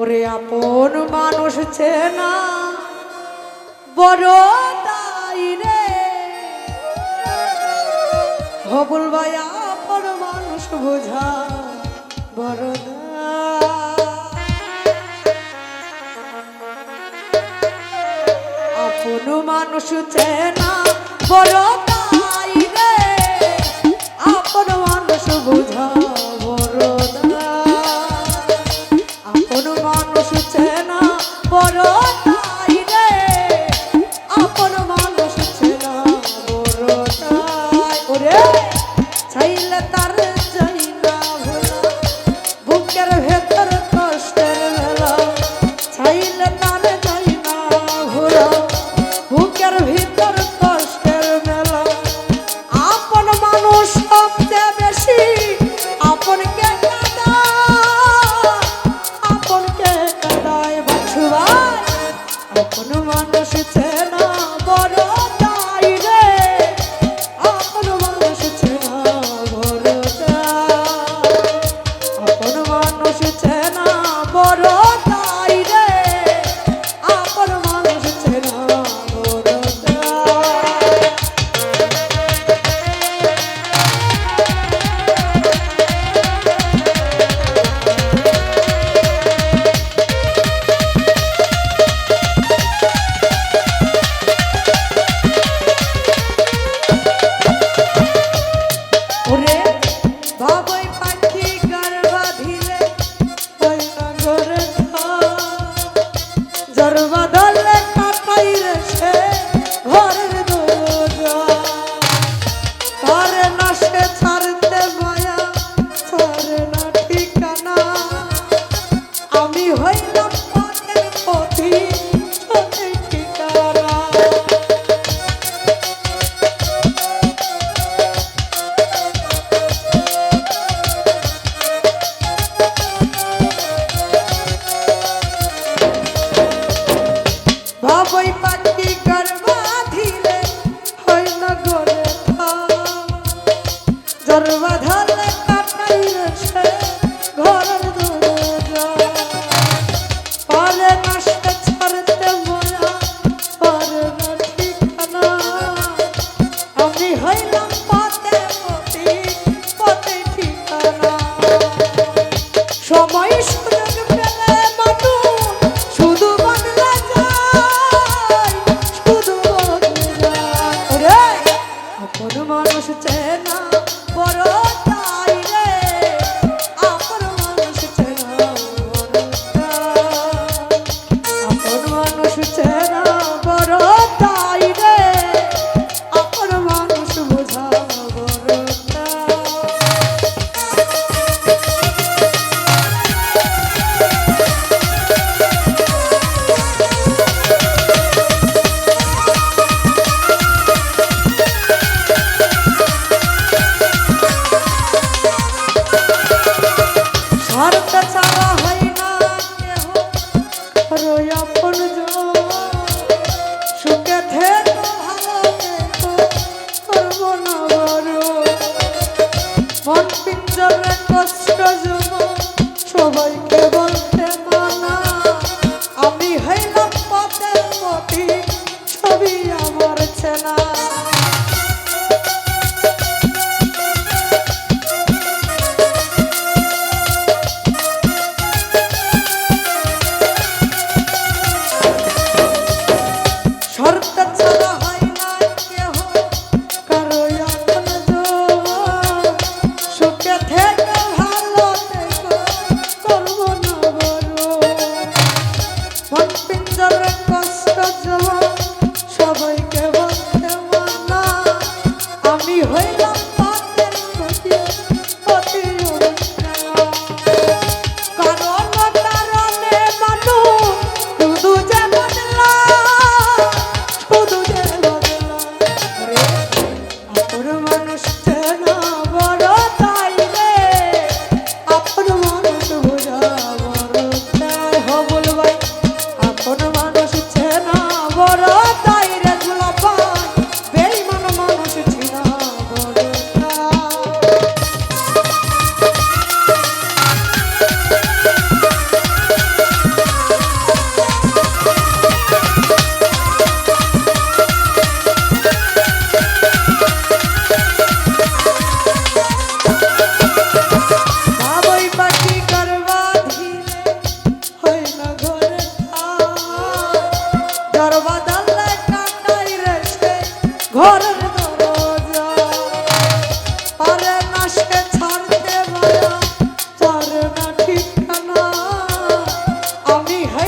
ওরে আপন মানুষ চেনা, বড় তাই রে। হবুল ভাই, আপন মানুষ বোঝা বড় আপন মানুষ চেনা, বড়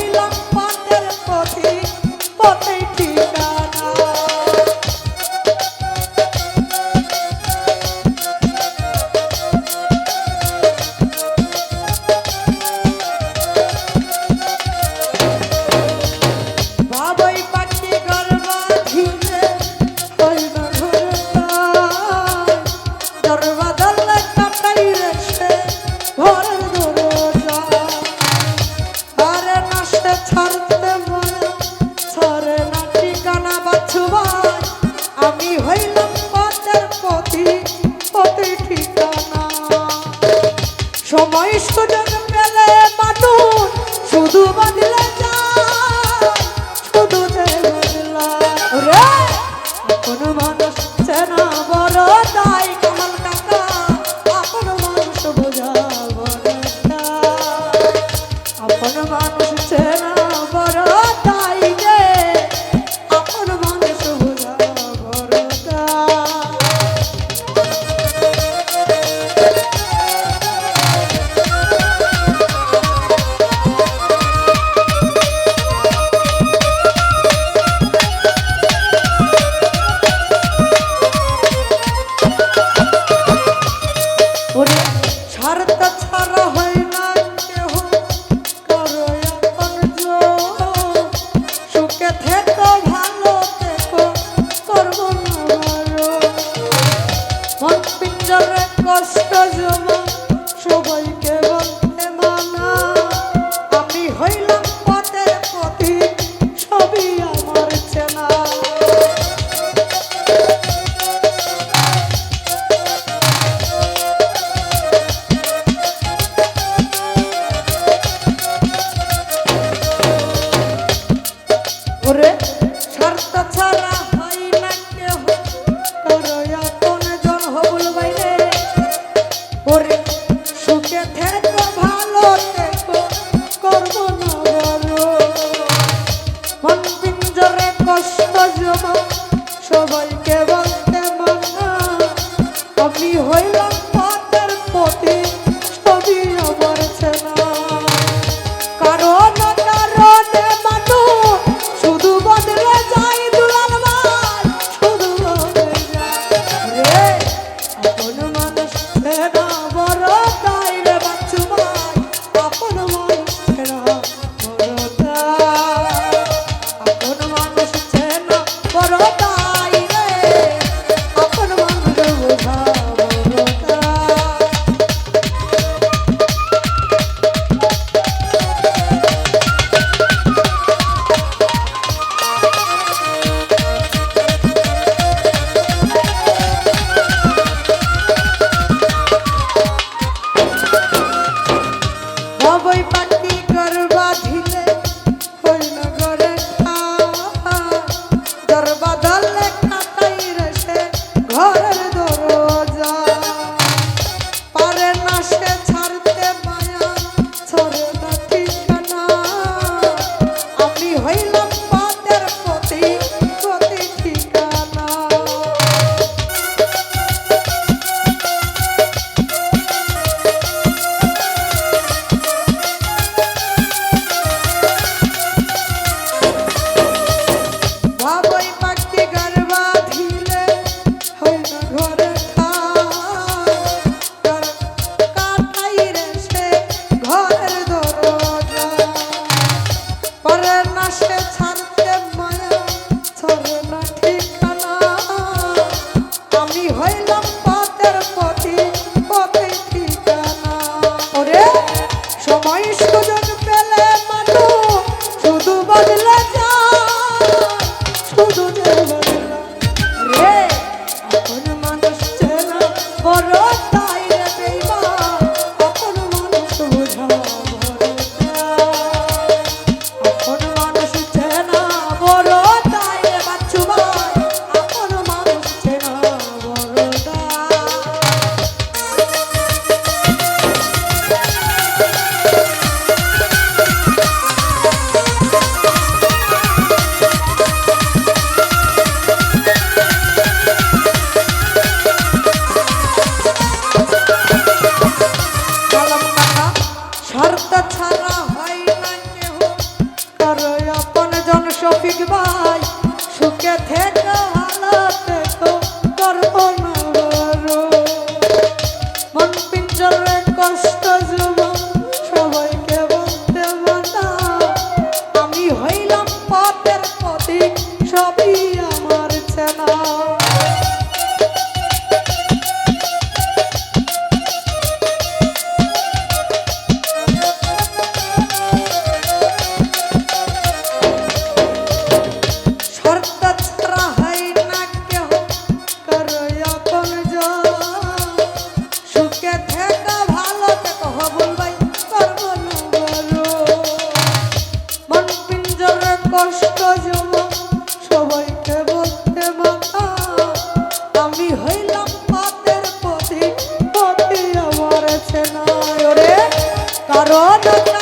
পাইলাম পথের পথে পথে আপন মানুষ সেনা বড় তাই কামাল gostoso, mano. হইলাম por মন পিঞ্জল আমার না রে কারণ কারণে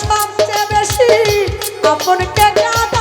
সবচেয়ে বেশি আপনকে গাল